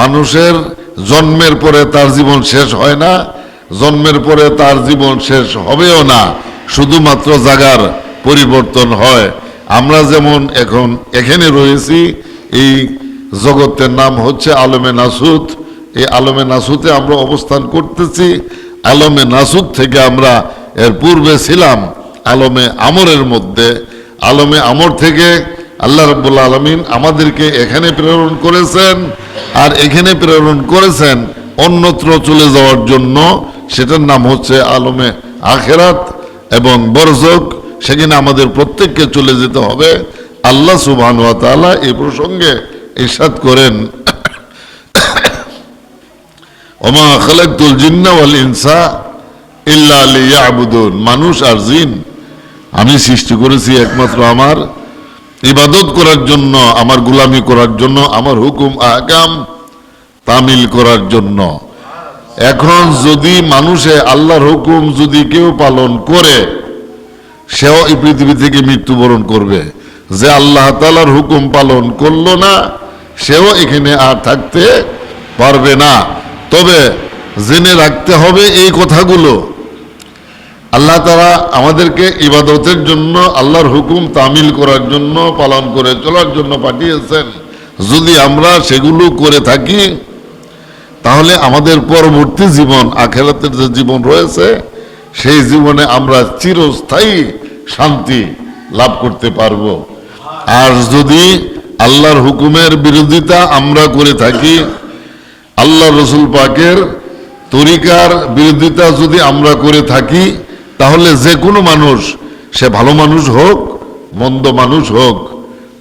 মানুষের জন্মের পরে তার জীবন শেষ হয় না, জন্মের পরে তার জীবন শেষ হবেও না, শুধুমাত্র জাগার পরিবর্তন হয়। আমরা যেমন এখন এখানে রয়েছি, এই জগতের নাম হচ্ছে আলমে নাসুদ এই আলমে নাসুতে আমরা অবস্থান করতেছি। আলমে নাসুদ থেকে আমরা এর পূর্বে ছিলাম আলমে আমরের মধ্যে। আলমে আমর থেকে আল্লাহ রব্বুল আলমিন আমাদেরকে এখানে প্রেরণ করেছেন আর এখানে প্রেরণ করেছেন অন্যত্র চলে যাওয়ার জন্য। সেটার নাম হচ্ছে আলমে আখেরাত এবং বরজক। সেখানে আমাদের প্রত্যেককে চলে যেতে হবে। আল্লাহ সুবহান ওয়া তাআলা এই প্রসঙ্গে ইরশাদ করেন। ওমা খালাকতুল জিন্না ওয়াল ইনসা ইল্লা লিয়াবুদুন। মানুষ আর জিন, আমি সৃষ্টি করেছি একমাত্র আমার। ইবাদত করার জন্য, আমার গুলামি করার জন্য, আমার হুকুম আহকাম তামিল করার জন্য। এখন যদি মানুষে আল্লাহর হুকুম যদি কেউ পালন করে, সেও এই পৃথিবী থেকে মৃত্যুবরণ করবে। যে আল্লাহ তালার হুকুম পালন করল না, সেও এখানে আর থাকতে পারবে না। তবে জেনে রাখতে হবে এই কথাগুলো। আল্লাহ তারা আমাদেরকে ইবাদতের জন্য, আল্লাহর হুকুম তামিল করার জন্য, পালন করে চলার জন্য পাঠিয়েছেন। যদি আমরা সেগুলো করে থাকি, তাহলে আমাদের পরবর্তী জীবন, আখেরাতের যে জীবন রয়েছে, সেই জীবনে আমরা চিরস্থায়ী শান্তি লাভ করতে পারব। আর যদি আল্লাহর হুকুমের বিরোধিতা আমরা করে থাকি আল্লাহ রসুল পাকের তরিকার বিরোধিতা যদি আমরা করে থাকি তাহলে যে কোনো মানুষ, সে ভালো মানুষ হোক, মন্দ মানুষ হোক,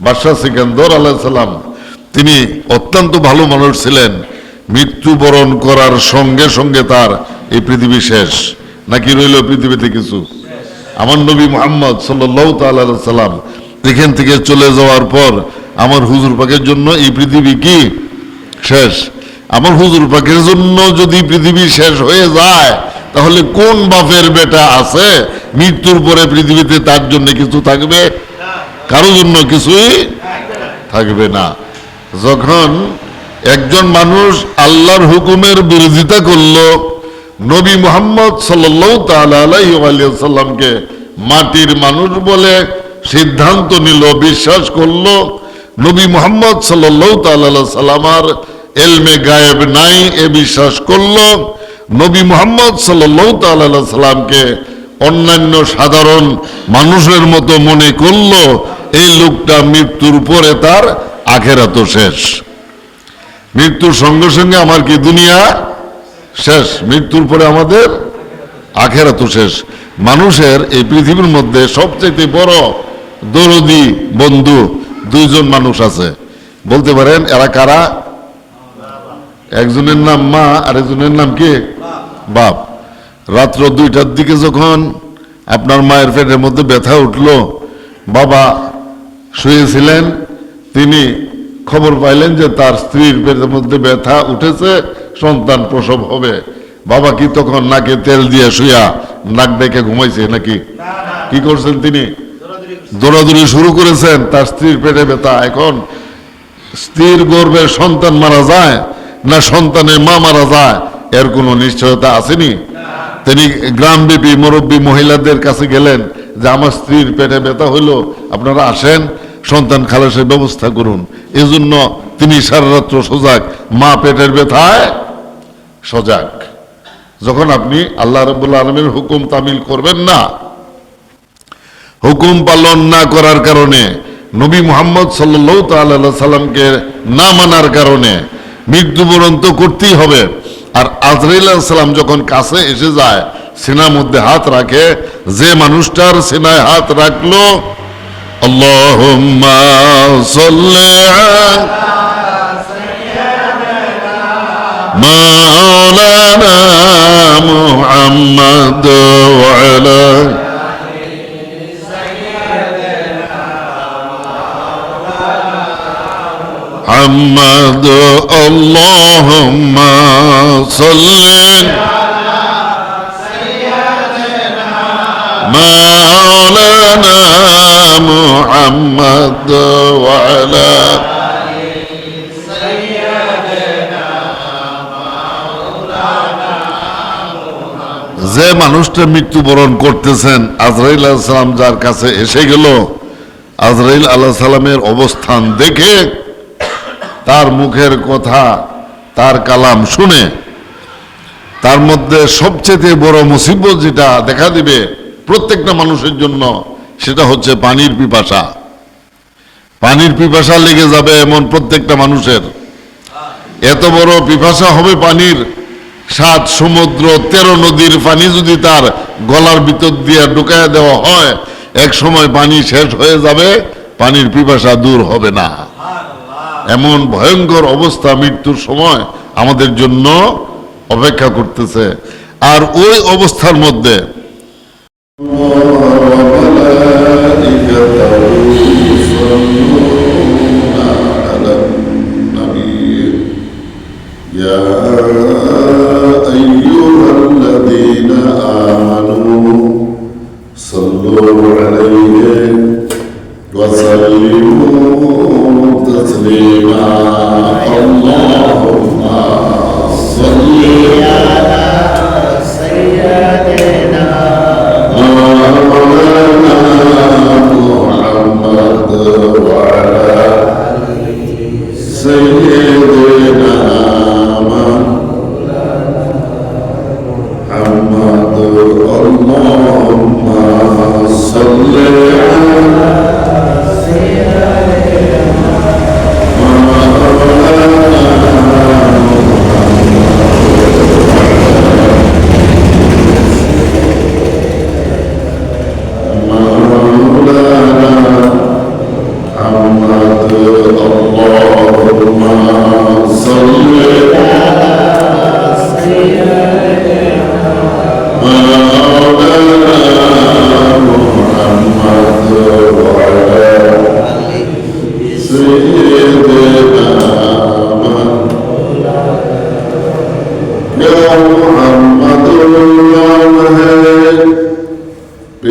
বাদশাহ সিকান্দর আলাহ সাল্লাম তিনি অত্যন্ত ভালো মানুষ ছিলেন মৃত্যুবরণ করার সঙ্গে সঙ্গে তার এই পৃথিবী শেষ। নাকি রইল পৃথিবীতে কিছু? আমার নবী মোহাম্মদ সাল্লাহ সাল্লাম এখান থেকে চলে যাওয়ার পর আমার হুজুর পাকের জন্য এই পৃথিবী কি? শেষ। আমার হুজুর পাকের জন্য যদি পৃথিবী শেষ হয়ে যায় তাহলে কোন বাপের বেটা আছে? মৃত্যুর পরে পৃথিবীতে তার জন্য কিছু থাকবে? কারও জন্য কিছুই থাকবে না। যখন একজন মানুষ আল্লাহর হুকুমের বিরোধিতা করল, নবী মোহাম্মদ সাল্লামকে মাটির মানুষ বলে সিদ্ধান্ত নিল, বিশ্বাস করল। নবী মোহাম্মদ সাল্লামার এলমে গায়েব নাই, এ বিশ্বাস করল। নবী মোহাম্মদ সাল্লামকে অন্যান্য সাধারণ মানুষের মতো মনে করল, এই লোকটা মৃত্যুর পরে তার আখেরা তো শেষ। মৃত্যুর সঙ্গে সঙ্গে আমার কি দুনিয়া শেষ? মৃত্যুর পরে আমাদের আখেরা তো শেষ। মানুষের এই পৃথিবীর মধ্যে সবচেয়ে বড় দরদি, বন্ধু দুইজন মানুষ আছে। বলতে পারেন, এরা কারা? একজনের নাম মা আর একজনের নাম কি? বাপ, রাত্র দুইটার দিকে যখন আপনার মায়ের পেটের মধ্যে ব্যথা উঠল, বাবা শুয়েছিলেন, তিনি খবর পাইলেন যে তার স্ত্রীর পেটের মধ্যে ব্যথা উঠেছে, সন্তান প্রসব হবে। বাবা কি তখন নাকে তেল দিয়ে শুয়া, নাক ডেকে ঘুমাইছে নাকি? কি করছেন তিনি? দৌড়াদৌড়ি শুরু করেছেন, তার স্ত্রীর পেটে ব্যথা। এখন স্ত্রীর গর্ভের সন্তান মারা যায় না সন্তানের মা মারা যায় এর কোনো নিশ্চয়তা আসেনি? তিনি গ্রামব্যাপী মুরব্বী মহিলাদের কাছে গেলেন যে আমার স্ত্রীর পেটে ব্যথা হইল, আপনারা আসেন, সন্তান খালাসের ব্যবস্থা করুন। এজন্য তিনি সারারাত্র সজাগ। মা পেটের ব্যথায় সজাগ। যখন আপনি আল্লাহ রবুল্লা আলমের হুকুম তামিল করবেন না, হুকুম পালন না করার কারণে, নবী মোহাম্মদ সাল্লাহ তাল্লাহ সাল্লামকে না মানার কারণে মৃত্যুবরণ তো করতেই হবে। আর আজরাইল যখন কাছে এসে যায়, সিনার মধ্যে হাত রাখে, যে মানুষটার সেনায় হাত রাখল সাল্লি মাওলানা محمد, اللهم صل مولانا محمد وعلى যে মানুষটা মৃত্যুবরণ করতেছেন, আজরাইল আলাহ সালাম যার কাছে এসে গেল, আজরাইল আল্লাহ সালামের অবস্থান দেখে তার মুখের কথা, তার কালাম শুনে, তার মধ্যে সবচেয়ে বড় মুসিবত যেটা দেখা দিবে প্রত্যেকটা মানুষের জন্য, সেটা হচ্ছে পানির পিপাসা। পানির পিপাসা লেগে যাবে এমন প্রত্যেকটা মানুষের। এত বড় পিপাসা হবে পানির, সাত সমুদ্র, তেরো নদীর পানি যদি তার গলার ভিতর দিয়ে ঢুকায় দেওয়া হয়, এক সময় পানি শেষ হয়ে যাবে, পানির পিপাসা দূর হবে না। এমন ভয়ঙ্কর অবস্থা মৃত্যুর সময় আমাদের জন্য অপেক্ষা করতেছে। আর ওই অবস্থার মধ্যে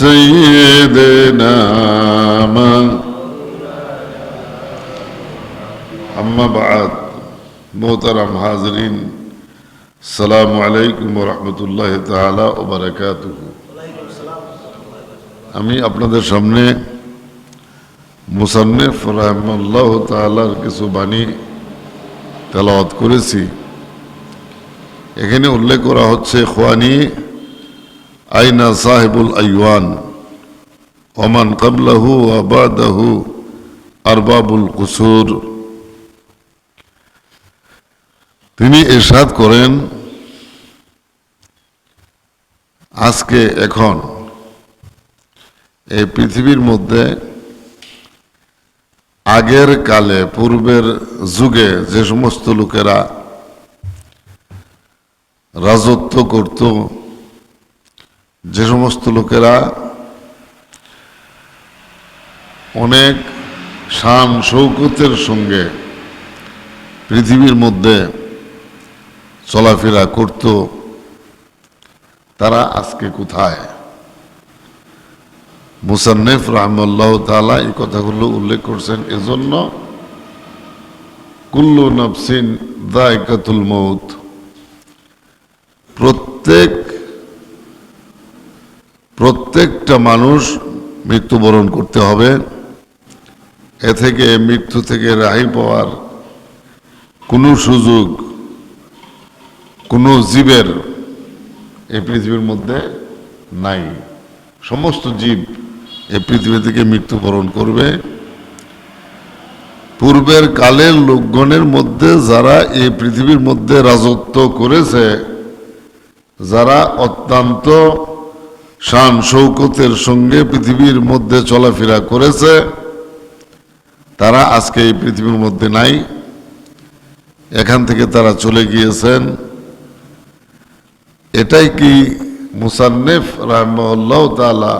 سيدنا ما أما بعد محترم حاضرين السلام عليكم ورحمة الله تعالى وبركاته আমি আপনাদের সামনে মুসান্নেফ রহমাল্লাহ তালার কিছু বাণী তেলাওয়াত করেছি এখানে উল্লেখ করা হচ্ছে খোয়ানি আইনা সাহেবুল আইওয়ান? ওমান কাবলাহু আবাদাহু আরবাবুল কুসুর। তিনি এরশাদ করেন, আজকে এখন। এই পৃথিবীর মধ্যে আগের কালে, পূর্বের যুগে যে সমস্ত লোকেরা রাজত্ব করত যে সমস্ত লোকেরা অনেক শান শৌকতের সঙ্গে পৃথিবীর মধ্যে চলাফেরা করত, তারা আজকে কোথায়? মুসান্নেফ রহমল্লাহ তালা এই কথাগুলো উল্লেখ করছেন এজন্য, কুল্লু নফসিন দায়কাতুল মৌত প্রত্যেক প্রত্যেকটা মানুষ মৃত্যুবরণ করতে হবে। এ থেকে মৃত্যু থেকে রাহি পাওয়ার কোনো সুযোগ, কোনো জীবের এই পৃথিবীর মধ্যে নাই। সমস্ত জীব এই পৃথিবী থেকে মৃত্যুবরণ করবে। পূর্বের কালের লোকগণের মধ্যে যারা এই পৃথিবীর মধ্যে রাজত্ব করেছে, যারা অত্যন্ত শান শৌকতের সঙ্গে পৃথিবীর মধ্যে চলাফেরা করেছে। তারা আজকে এই পৃথিবীর মধ্যে নাই। এখান থেকে তারা চলে গিয়েছেন। এটাই কি মুসান্নেফ রাহমাল্লাহ তালা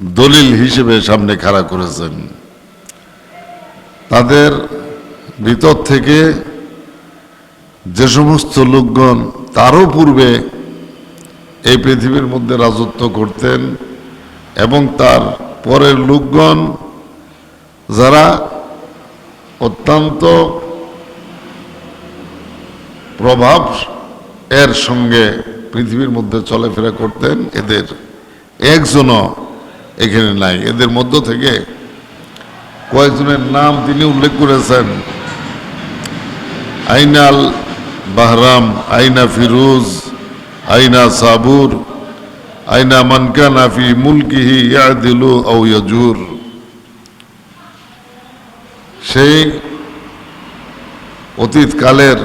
দলিল হিসেবে সামনে খাড়া করেছেন? তাদের ভিতর থেকে যে সমস্ত লোকগণ তারও পূর্বে এই পৃথিবীর মধ্যে রাজত্ব করতেন এবং তার পরের লোকগণ যারা অত্যন্ত প্রভাব এর সঙ্গে পৃথিবীর মধ্যে চলাফেরা করতেন, এদের একজনও এখানে নাই। এদের মধ্য থেকে কয়েকজনের নাম তিনি উল্লেখ করেছেন। আইনাল বাহরাম, আইনা ফিরুজ আইনা সাবুর, আইনা মানকানা ফি মুলকিহি ইয়াদিলু আও ইয়াজুর। সেই অতীতকালের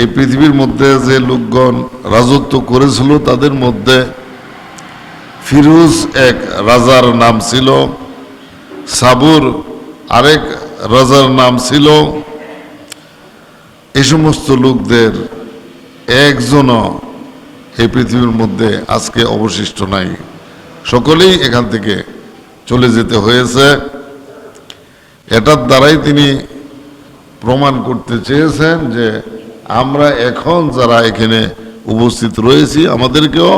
এই পৃথিবীর মধ্যে যে লোকগণ রাজত্ব করেছিল, তাদের মধ্যে ফিরুজ এক রাজার নাম ছিল, সাবুর আরেক রাজার নাম ছিল। এই সমস্ত লোকদের একজনও এই পৃথিবীর মধ্যে আজকে অবশিষ্ট নাই। সকলেই এখান থেকে চলে যেতে হয়েছে। এটার দ্বারাই তিনি প্রমাণ করতে চেয়েছেন যে আমরা এখন যারা এখানে উপস্থিত রয়েছি, আমাদেরকেও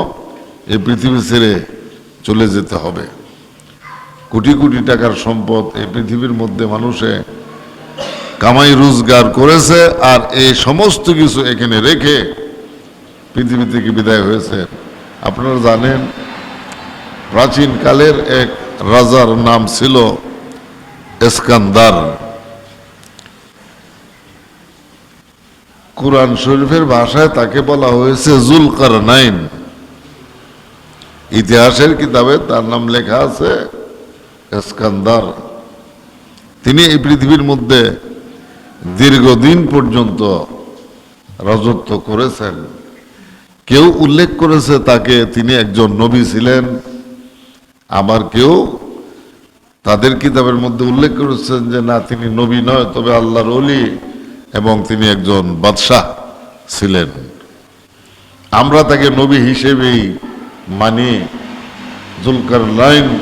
এই পৃথিবী ছেড়ে চলে যেতে হবে। কোটি কোটি টাকার সম্পদ এই পৃথিবীর মধ্যে মানুষে কামাই রোজগার করেছে আর এই সমস্ত কিছু এখানে রেখে পৃথিবী থেকে বিদায় হয়েছে। আপনারা জানেন, প্রাচীন কালের এক রাজার নাম ছিল এসকান্দার কোরআন শরীফের ভাষায় তাকে বলা হয়েছে জুলকার নাইন ইতিহাসের কিতাবে তার নাম লেখা আছে এসকান্দার তিনি এই পৃথিবীর মধ্যে দীর্ঘদিন পর্যন্ত রাজত্ব করেছেন। কেউ উল্লেখ করেছে তাকে তিনি একজন নবী ছিলেন। আবার কেউ তাদের কিতাবের মধ্যে উল্লেখ করেছেন যে, না, তিনি নবী নয়, তবে আল্লাহর অলি এবং তিনি একজন বাদশাহ ছিলেন। আমরা তাকে নবী হিসেবেই মানি জুলকার লাইন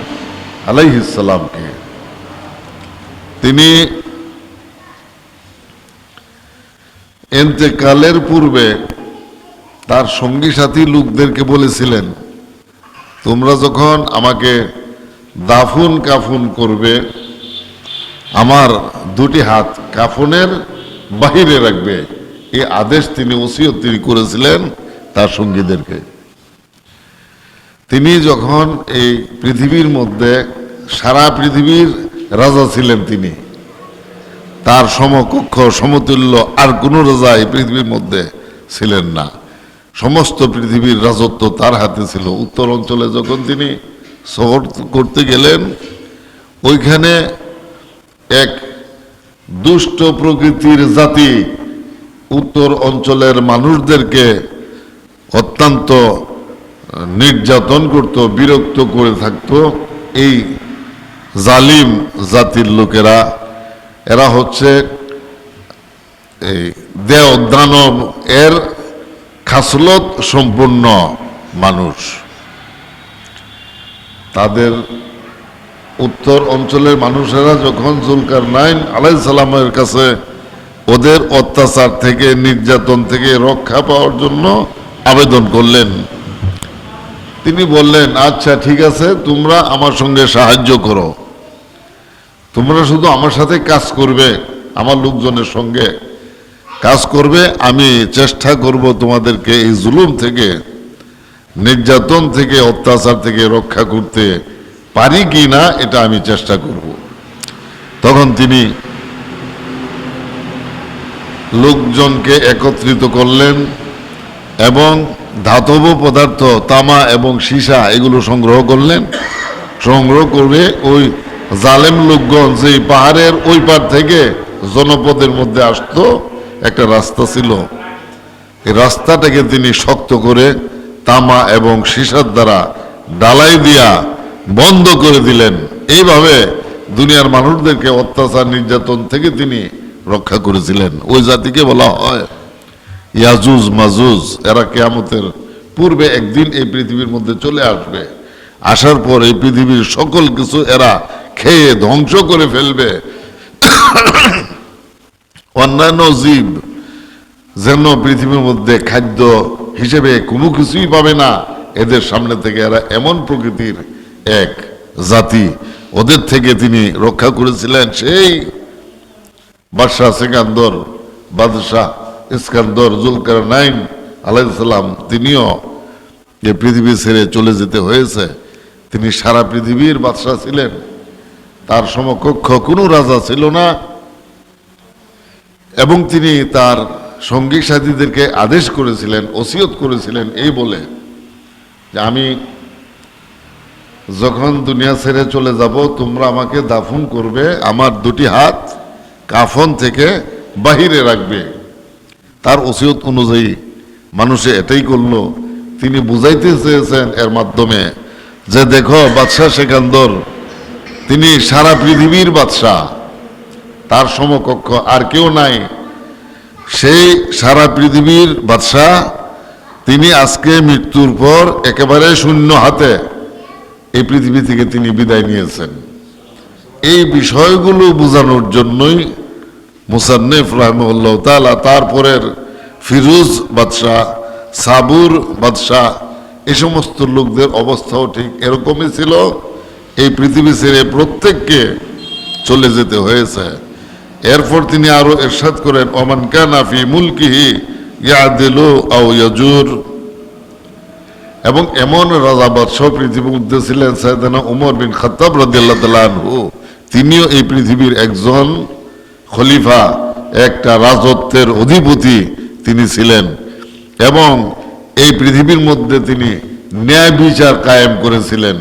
আলাইহিসালামকে তিনি এন্তেকালের পূর্বে তার সঙ্গী সাথী লোকদেরকে বলেছিলেন, তোমরা যখন আমাকে দাফুন কাফুন করবে, আমার দুটি হাত কাফনের বাহিরে রাখবে। এই আদেশ তিনি ওসিয়ত তিনি করেছিলেন তার সঙ্গীদেরকে। তিনি যখন এই পৃথিবীর মধ্যে সারা পৃথিবীর রাজা ছিলেন তিনি। তার সমকক্ষ, সমতুল্য আর কোনো রাজা এই পৃথিবীর মধ্যে ছিলেন না। সমস্ত পৃথিবীর রাজত্ব তার হাতে ছিল। উত্তর অঞ্চলে যখন তিনি শহর করতে গেলেন, ওইখানে এক দুষ্ট প্রকৃতির জাতি উত্তর অঞ্চলের মানুষদেরকে অত্যন্ত নির্যাতন করত, বিরক্ত করে থাকতো। এই জালিম জাতির লোকেরা এরা হচ্ছে এই দানব এর খাসলত সম্পূর্ণ মানুষ। তাদের উত্তর অঞ্চলের মানুষেরা যখন জুলকার নাইন আলাই সালামের কাছে ওদের অত্যাচার থেকে, নির্যাতন থেকে রক্ষা পাওয়ার জন্য আবেদন করলেন, তিনি বললেন আচ্ছা ঠিক আছে, তোমরা আমার সঙ্গে সাহায্য করো। তোমরা শুধু আমার সাথে কাজ করবে, আমার লোকজনের সঙ্গে কাজ করবে, আমি চেষ্টা করব তোমাদেরকে এই জুলুম থেকে, নির্যাতন থেকে, অত্যাচার থেকে রক্ষা করতে পারি কি না এটা আমি চেষ্টা করব। তখন তিনি লোকজনকে একত্রিত করলেন এবং ধাতব পদার্থ, তামা এবং সীসা এগুলো সংগ্রহ করলেন। সংগ্রহ করবে ওই জালেম লোকগণ যে পাহাড়ের ওই পার থেকে জনপদের মধ্যে আসতো, একটা রাস্তা ছিল। এই রাস্তাটাকে তিনি শক্ত করে তামা এবং সীসার দ্বারা ডালাই দিয়া বন্ধ করে দিলেন। এইভাবে দুনিয়ার মানুষদেরকে অত্যাচার, নির্যাতন থেকে তিনি রক্ষা করেছিলেন। ওই জাতিকে বলা হয় ইয়াজুজ, মাজুজ। এরা কেয়ামতের পূর্বে একদিন এই পৃথিবীর মধ্যে চলে আসবে। আসার পর এই পৃথিবীর সকল কিছু এরা খেয়ে ধ্বংস করে ফেলবে। অন্যান্য জীব যেন পৃথিবীর মধ্যে খাদ্য হিসেবে কোনো কিছুই পাবে না, এদের সামনে থেকে এরা এমন প্রকৃতির এক জাতি। ওদের থেকে তিনি রক্ষা করেছিলেন সেই বাদশাহ সেকান্দর, বাদশাহ ইস্কান্দর জুলকার নাইন আলাইসাল্লাম তিনিও যে পৃথিবী ছেড়ে চলে যেতে হয়েছে। তিনি সারা পৃথিবীর বাদশাহ ছিলেন। তার সমকক্ষ কোনো রাজা ছিল না, এবং তিনি তার সঙ্গী সাথীদেরকে আদেশ করেছিলেন, ওসিয়ত করেছিলেন এই বলে যে আমি যখন দুনিয়া ছেড়ে চলে যাব, তোমরা আমাকে দাফন করবে, আমার দুটি হাত কাফন থেকে বাহিরে রাখবে। তার ওসিয়ত অনুযায়ী মানুষে এটাই করল। তিনি বুঝাইতে চেয়েছেন এর মাধ্যমে যে দেখো, বাদশাহ সেকান্দর তিনি সারা পৃথিবীর বাদশাহ। তার সমকক্ষ আর কেউ নাই। সেই সারা পৃথিবীর বাদশাহ তিনি আজকে মৃত্যুর পর একেবারে শূন্য হাতে এই পৃথিবী থেকে তিনি বিদায় নিয়েছেন। এই বিষয়গুলো বোঝানোর জন্যই মুসান্নেফ রহমুল্লাহ তালা তারপরের ফিরোজ বাদশাহ, সাবুর বাদশাহ এই সমস্ত লোকদের অবস্থাও ঠিক এরকমই ছিল। এই পৃথিবী ছেড়ে প্রত্যেককে চলে যেতে হয়েছে। এরপর তিনি আরও এরশাদ করেন, ওমান কানাফি মুলকিহি ইয়াদিলু আও ইয়াজুর। এবং এমন রাজা বাদশাহ পৃথিবীর মধ্যে ছিলেন সাইদানা উমর বিন খাত্তাব রাদিয়াল্লাহু তাআলা তিনিও এই পৃথিবীর একজন খলিফা, একটা রাজত্বের অধিপতি তিনি ছিলেন। এবং এই পৃথিবীর মধ্যে তিনি ন্যায় বিচার কায়েম করেছিলেন।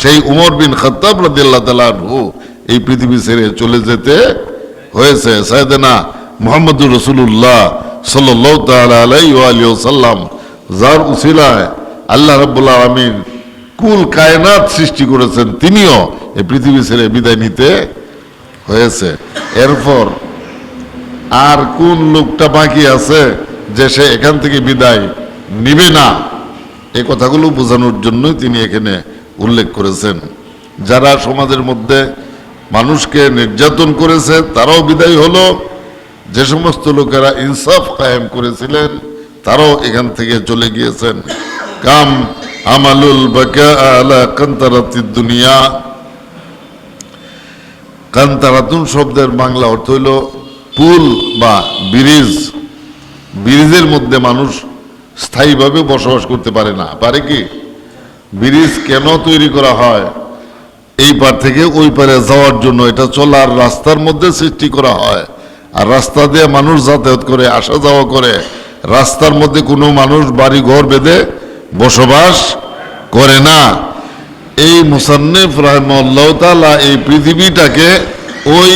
সেই উমর বিন খত্তাব রাদিয়াল্লাহু তাআলা আনহু এই পৃথিবী ছেড়ে চলে যেতে হয়েছে। সাইদানা মোহাম্মদুর রসুল্লাহ আলিহি ওয়াসাল্লাম, যার উসিলায় আল্লাহ রাব্বুল আলামিন কুল কায়নাত সৃষ্টি করেছেন, তিনিও এই পৃথিবী ছেড়ে বিদায় নিতে হয়েছে। এরপর আর কোন লোকটা বাকি আছে যে সে এখান থেকে বিদায় নিবে না? এই কথাগুলো বোঝানোর জন্যই তিনি এখানে উল্লেখ করেছেন। যারা সমাজের মধ্যে মানুষকে নির্যাতন করেছে, তারাও বিদায় হলো। যে সমস্ত লোকেরা ইনসাফ কায়েম করেছিলেন, তারাও এখান থেকে চলে গিয়েছেন। কাম আমালুল দুনিয়া। কান্তারাতুন শব্দের বাংলা অর্থ হইল পুল বা ব্রিজ। ব্রিজের মধ্যে মানুষ স্থায়ীভাবে বসবাস করতে পারে না। পারে কি? ব্রিজ কেন তৈরি করা হয়? এই পার থেকে ওই পারে যাওয়ার জন্য এটা চলার রাস্তার মধ্যে সৃষ্টি করা হয়। আর রাস্তা দিয়ে মানুষ যাতায়াত করে, আসা যাওয়া করে, রাস্তার মধ্যে কোনো মানুষ বাড়ি ঘর বেঁধে বসবাস করে না। এই মুসান্নিফ রহমল্লাহ এই পৃথিবীটাকে ওই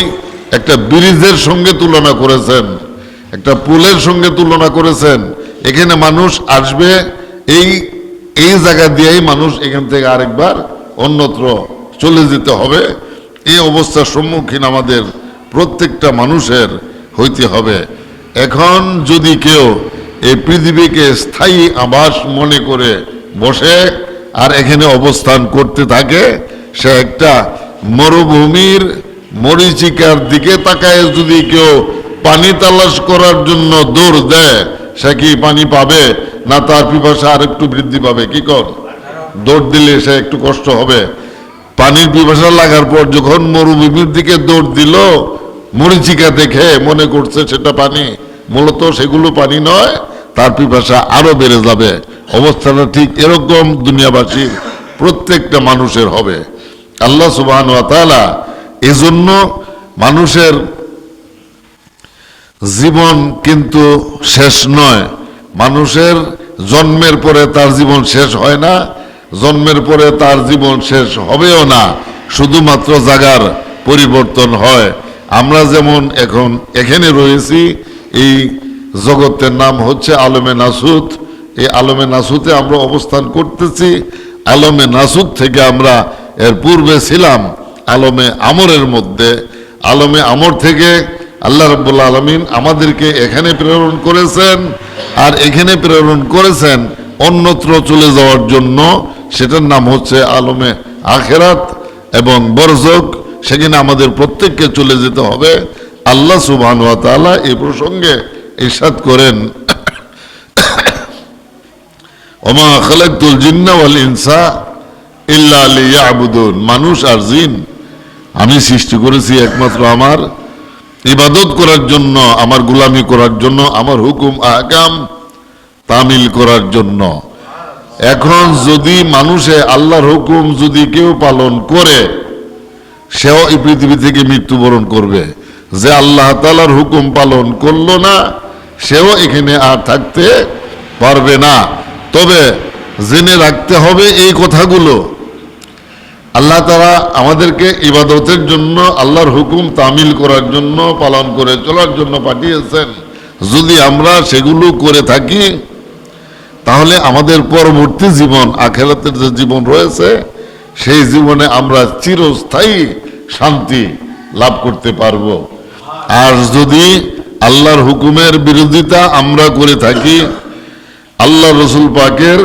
একটা ব্রিজের সঙ্গে তুলনা করেছেন, একটা পুলের সঙ্গে তুলনা করেছেন। এখানে মানুষ আসবে, এই এই জায়গা দিয়েই মানুষ এখান থেকে আরেকবার অন্যত্র চলে যেতে হবে। এই অবস্থার সম্মুখীন আমাদের প্রত্যেকটা মানুষের হইতে হবে। এখন যদি কেউ এই পৃথিবীকে স্থায়ী আবাস মনে করে বসে আর এখানে অবস্থান করতে থাকে, সে একটা মরুভূমির মরিচিকার দিকে তাকায় যদি কেউ পানি তালাশ করার জন্য দৌড় দেয়, সে কি পানি পাবে? না তার পিপাসা আর একটু বৃদ্ধি পাবে, কি কর? দৌড় দিলে সে একটু কষ্ট হবে। পানির পিপাসা লাগার পর যখন মরুভূমির দিকে দৌড় দিল মরিচিকা দেখে মনে করছে সেটা পানি। মূলত সেগুলো পানি নয়, তার পিপাসা আরও বেড়ে যাবে। অবস্থাটা ঠিক এরকম দুনিয়াবাসীর, প্রত্যেকটা মানুষের হবে। আল্লাহ সুবাহ এজন্য মানুষের জীবন কিন্তু শেষ নয়। মানুষের জন্মের পরে তার জীবন শেষ হয় না, জন্মের পরে তার জীবন শেষ হবেও না, শুধুমাত্র জাগার পরিবর্তন হয়। আমরা যেমন এখন এখানে রয়েছি, এই জগতের নাম হচ্ছে আলমে নাসুদ এই আলমে নাসুতে আমরা অবস্থান করতেছি। আলমে নাসুদ থেকে আমরা এর পূর্বে ছিলাম আলমে আমরের মধ্যে। আলমে আমর থেকে আল্লাহ রব্বুল্লা আলমিন আমাদেরকে এখানে প্রেরণ করেছেন আর এখানে প্রেরণ করেছেন অন্যত্র চলে যাওয়ার জন্য। সেটার নাম হচ্ছে আলমে আখেরাত এবং বরজক। সেখানে আমাদের প্রত্যেককে চলে যেতে হবে। আল্লাহ সুবহান ওয়া তাআলা এই প্রসঙ্গে ইরশাদ করেন। ওমা খালাকতুল জিন্না ইনসা ইল্লা লিয়াবুদুন। মানুষ আর জিন, আমি সৃষ্টি করেছি একমাত্র আমার। ইবাদত করার জন্য, আমার গোলামি করার জন্য, আমার হুকুম আহকাম তামিল করার জন্য। এখন যদি মানুষে আল্লাহর হুকুম যদি কেউ পালন করে, সেও এই পৃথিবী থেকে মৃত্যুবরণ করবে। যে আল্লাহ তালার হুকুম পালন করল না, সেও এখানে আর থাকতে পারবে না। তবে জেনে রাখতে হবে এই কথাগুলো। আল্লাহ তারা আমাদেরকে ইবাদতের জন্য, আল্লাহর হুকুম তামিল করার জন্য, পালন করে চলার জন্য পাঠিয়েছেন। যদি আমরা সেগুলো করে থাকি, তাহলে আমাদের পরবর্তী জীবন, আখেরাতের যে জীবন রয়েছে, সেই জীবনে আমরা চিরস্থায়ী শান্তি লাভ করতে পারব। আর যদি আল্লাহর হুকুমের বিরোধিতা আমরা করে থাকি, আল্লাহ রসুল পাকের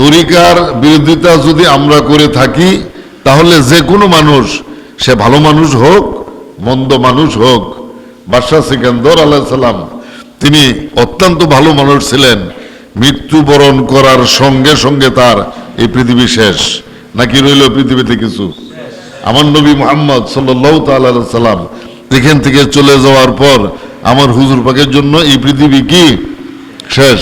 তরিকার বিরোধিতা যদি আমরা করে থাকি তাহলে যে কোনো মানুষ, সে ভালো মানুষ হোক, মন্দ মানুষ হোক, বাদশাহ সিকান্দর আলাহ সাল্লাম তিনি অত্যন্ত ভালো মানুষ ছিলেন, মৃত্যুবরণ করার সঙ্গে সঙ্গে তার এই পৃথিবী শেষ। নাকি রইল পৃথিবীতে কিছু? আমার নবী মোহাম্মদ সাল্লাহ সাল্লাম এখান থেকে চলে যাওয়ার পর আমার হুজুর পাকের জন্য এই পৃথিবী কি? শেষ।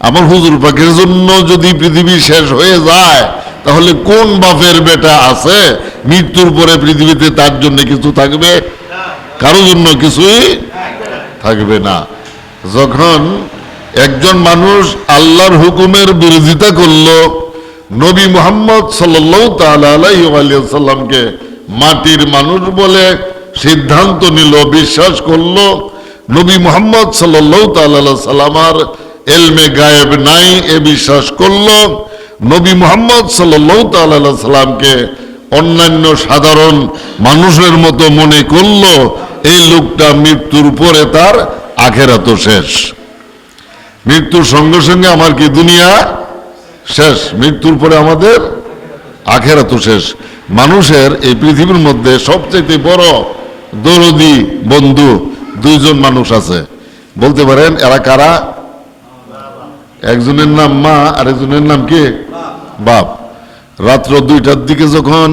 আমার হুজুর পাকের জন্য যদি পৃথিবী শেষ হয়ে যায় তাহলে কোন বাপের বেটা আছে? মৃত্যুর পরে পৃথিবীতে তার জন্য কিছু থাকবে? কারও জন্য কিছুই থাকবে না। যখন একজন মানুষ আল্লাহর হুকুমের বিরোধিতা করল, নবী মোহাম্মদ সাল্লামকে মাটির মানুষ বলে সিদ্ধান্ত নিল, বিশ্বাস করল। নবী মোহাম্মদ সাল্লাহ সাল্লামার এলমে গায়েব নাই, এ বিশ্বাস করল। নবী মোহাম্মদ সাল্লামকে অন্যান্য সাধারণ মানুষের মতো মনে করল, এই লোকটা মৃত্যুর পরে তার আখেরাত শেষ। মৃত্যুর সঙ্গে সঙ্গে আমার কি দুনিয়া শেষ? মৃত্যুর পরে আমাদের আখেরাত শেষ। মানুষের এই পৃথিবীর মধ্যে সবচেয়ে বড় দরদি, বন্ধু দুইজন মানুষ আছে। বলতে পারেন, এরা কারা? একজনের নাম মা আর একজনের নাম কে? বাপ। রাত্র দুইটার দিকে যখন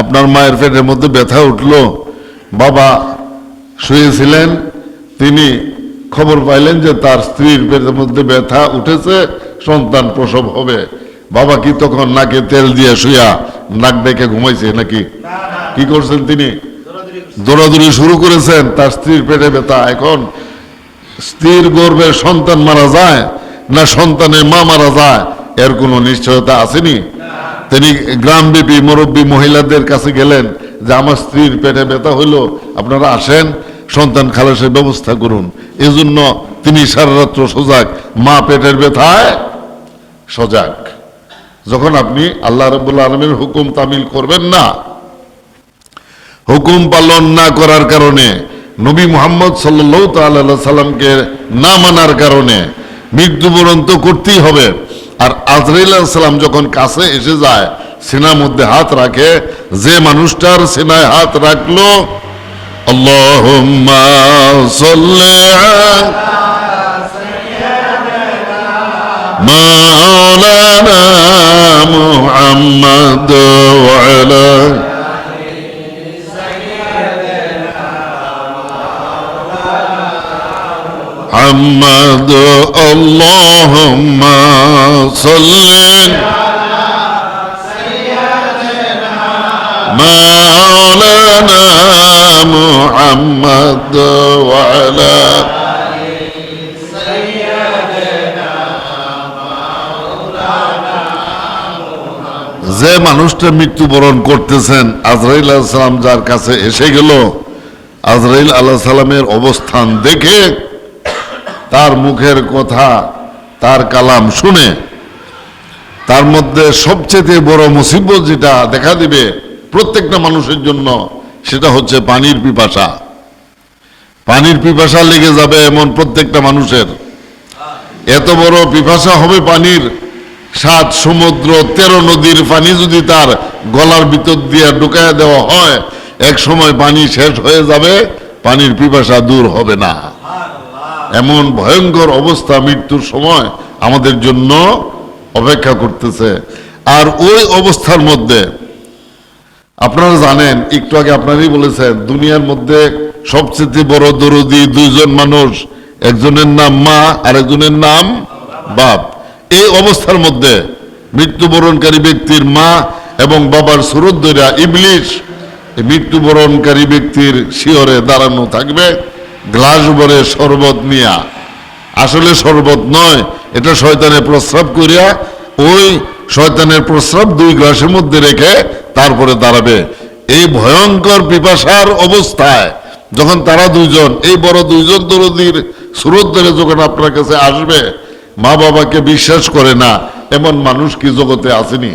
আপনার মায়ের পেটের মধ্যে ব্যথা উঠল বাবা শুয়েছিলেন তিনি খবর পাইলেন যে তার স্ত্রীর পেটের মধ্যে ব্যথা উঠেছে সন্তান প্রসব হবে। বাবা কি তখন নাকে তেল দিয়ে শুয়া নাক ডেকে ঘুমাইছে নাকি? কি করছেন তিনি? দৌড়াদৌড়ি শুরু করেছেন তার স্ত্রীর পেটে ব্যথা। এখন স্ত্রীর গর্ভে সন্তান মারা যায় না সন্তানের মা মারা যায়, এর কোনো নিশ্চয়তা আসেনি? তিনি গ্রামব্যাপী মুরব্বী মহিলাদের কাছে গেলেন যে আমার স্ত্রীর পেটে ব্যথা হইল, আপনারা আসেন, সন্তান খালাসের ব্যবস্থা করুন। এজন্য তিনি সারারাত্র সজাগ। মা পেটের ব্যথায় সজাগ। যখন আপনি আল্লাহ রবুল্লা আলমের হুকুম তামিল করবেন না, হুকুম পালন না করার কারণে, নবী মোহাম্মদ সাল্লাহ তাল্লাহ সাল্লামকে না মানার কারণে মৃত্যুবরণ তো করতেই হবে। আর আজরাইল যখন কাছে এসে যায়, সেনার মধ্যে হাত রাখে, যে মানুষটার সেনায় হাত রাখল আল্লাহ মাওলানা মুহাম্মদ ওয়ালা محمد اللهم صل مولانا محمد وعلى যে মানুষটা মৃত্যুবরণ করতেছেন আজরাইল আলাহ সালাম যার কাছে এসে গেল আজরাইল আল্লাহ সালামের অবস্থান দেখে তার মুখের কথা, তার কালাম শুনে, তার মধ্যে সবচেয়ে বড় মুসিবত যেটা দেখা দিবে প্রত্যেকটা মানুষের জন্য, সেটা হচ্ছে পানির পিপাসা। পানির পিপাসা লেগে যাবে এমন প্রত্যেকটা মানুষের। এত বড় পিপাসা হবে পানির, সাত সমুদ্র, তেরো নদীর পানি যদি তার গলার ভিতর দিয়ে ঢুকায় দেওয়া হয়, এক সময় পানি শেষ হয়ে যাবে, পানির পিপাসা দূর হবে না। এমন ভয়ঙ্কর অবস্থা মৃত্যুর সময় আমাদের জন্য অপেক্ষা করতেছে। আর ওই অবস্থার মধ্যে, আপনারা জানেন, একটু আগে আপনারই বলেছেন, দুনিয়ার মধ্যে সবচেয়ে বড় দরদি দুইজন মানুষ, একজনের নাম মা আর একজনের নাম বাপ। এই অবস্থার মধ্যে মৃত্যুবরণকারী ব্যক্তির মা এবং বাবার সুরদ্দরা ইবলিশ মৃত্যুবরণকারী ব্যক্তির শিওরে দাঁড়ানো থাকবে। গ্লাস ভরে শরবত নিয়া। আসলে শরবত নয়, এটা শয়তানের প্রস্রাব করিয়া ওই শয়তানের প্রস্রাব দুই গ্লাসের মধ্যে রেখে তারপরে দাঁড়াবে। এই ভয়ঙ্কর পিপাসার অবস্থায় যখন তারা দুইজন এই বড় দুইজন দরদির সুরত ধরে যখন আপনার কাছে আসবে, মা বাবাকে বিশ্বাস করে না, এমন মানুষ কি জগতে আসেনি?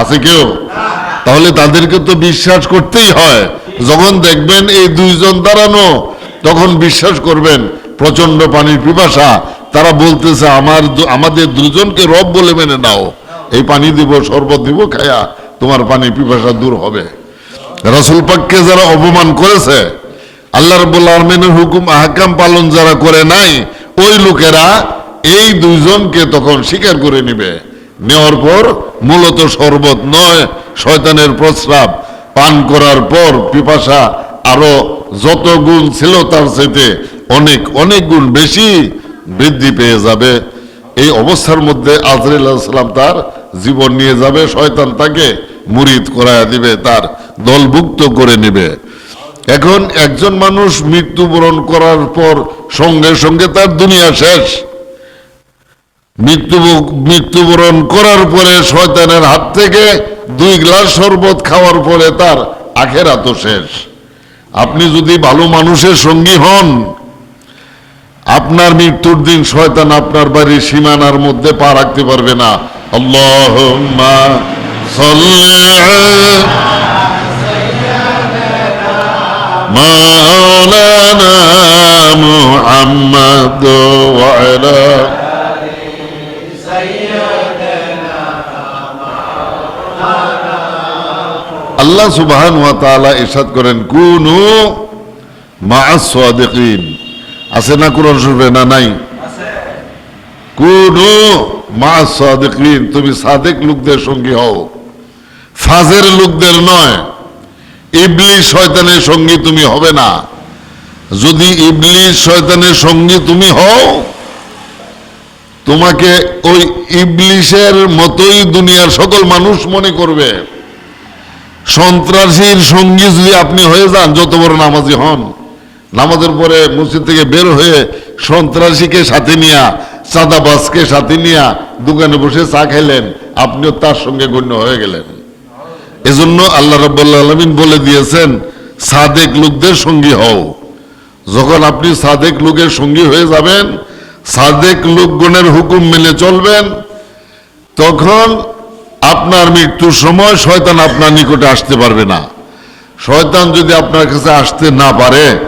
আছে কেউ? তাহলে তাদেরকে তো বিশ্বাস করতেই হয়। যখন দেখবেন এই দুইজন দাঁড়ানো তখন বিশ্বাস করবেন প্রচণ্ড পানির পিপাসা। তারা বলতেছে, আমার আমাদের দুজনকে রব বলে মেনে নাও। এই পানি দিব, শরবত দিব, খায়া তোমার পানির পিপাসা দূর হবে। রসুল পাককে যারা অপমান করেছে, আল্লাহ রবুল্লা আলমিনের হুকুম, আহকাম পালন যারা করে নাই, ওই লোকেরা এই দুইজনকে তখন স্বীকার করে নিবে। নেওয়ার পর মূলত শরবত নয়, শয়তানের প্রস্রাব। পান করার পর পিপাসা আরও যত গুণ ছিল তার চাইতে অনেক অনেক গুণ বেশি বৃদ্ধি পেয়ে যাবে। এই অবস্থার মধ্যে আজরাইল সালাম তার জীবন নিয়ে যাবে, শয়তান তাকে মুরিদ করায় দিবে, তার দলভুক্ত করে নেবে। এখন একজন মানুষ মৃত্যুবরণ করার পর সঙ্গে সঙ্গে তার দুনিয়া শেষ। মৃত্যু, মৃত্যুবরণ করার পরে শয়তানের হাত থেকে দুই গ্লাস শরবত খাওয়ার পরে তার আখেরা তো শেষ। আপনি যদি ভালো মানুষের সঙ্গী হন, আপনার মৃত্যুর দিন শয়তান আপনার বাড়ির সীমানার মধ্যে পা রাখতে পারবে না। মাওলানা মুহাম্মদ ওয়া আলা আল্লাহ সুবহান ওয়া তাআলা ইরশাদ করেন, কুনু সাদিকিন। আছে না কোরআন শরীফে না নাই? কুনু সাদিকিন। তুমি সাদিক লোকদের সঙ্গী হও। ফাজের লোকদের নয়, ইবলিশ শয়তানের সঙ্গী তুমি হবে না। যদি ইবলিশ শয়তানের সঙ্গী তুমি হও, তোমাকে ওই ইবলিশের মতোই দুনিয়ার সকল মানুষ মনে করবে। সন্ত্রাসীর সঙ্গী যদি আপনি হয়ে যান, যত বড় নামাজি হন, নামাজের পরে মসজিদ থেকে বের হয়ে সন্ত্রাসীকে সাথে নিয়া, চাঁদাবাজকে সাথে নিয়া দোকানে বসে চা খেলেন আপনিও তার সঙ্গে গণ্য হয়ে গেলেন। এজন্য আল্লাহ রাব্বুল্লাহ আলমিন বলে দিয়েছেন, সাদেক লোকদের সঙ্গী হও। যখন আপনি সাদেক লোকের সঙ্গী হয়ে যাবেন, সাদেক লোকগণের হুকুম মেনে চলবেন, তখন আপনার মৃত্যুর সময় শয়তান আপনার নিকটে আসতে পারবে না। শয়তান যদি আপনার কাছে আসতে না পারে,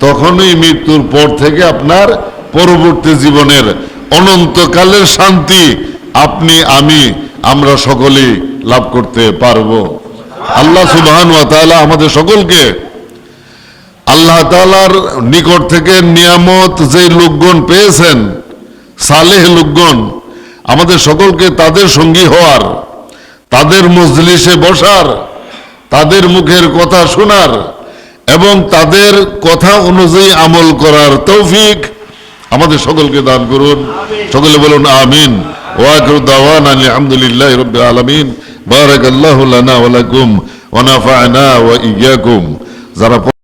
তখনই মৃত্যুর পর থেকে আপনার পরবর্তী জীবনের অনন্তকালের শান্তি আপনি, আমি, আমরা সকলেই লাভ করতে পারব। আল্লাহ সুবহান তাআলা আমাদের সকলকে আল্লাহ তাআলার নিকট থেকে নিয়ামত যে লোকগণ পেয়েছেন, সালেহ লোকগণ, আমাদের সকলকে তাদের সঙ্গী হওয়ার তাদের মজলিসে বসার, তাদের মুখের কথা শোনার এবং তাদের কথা অনুযায়ী আমল করার তৌফিক আমাদের সকলকে দান করুন। সকলে বলুন আমিন। ওয়াকরু দাওয়ান আলহামদুলিল্লাহ রবিল আলমিন। বারাক আল্লাহ লানা ওয়া লাকুম ওয়া ইয়্যাকুম যারা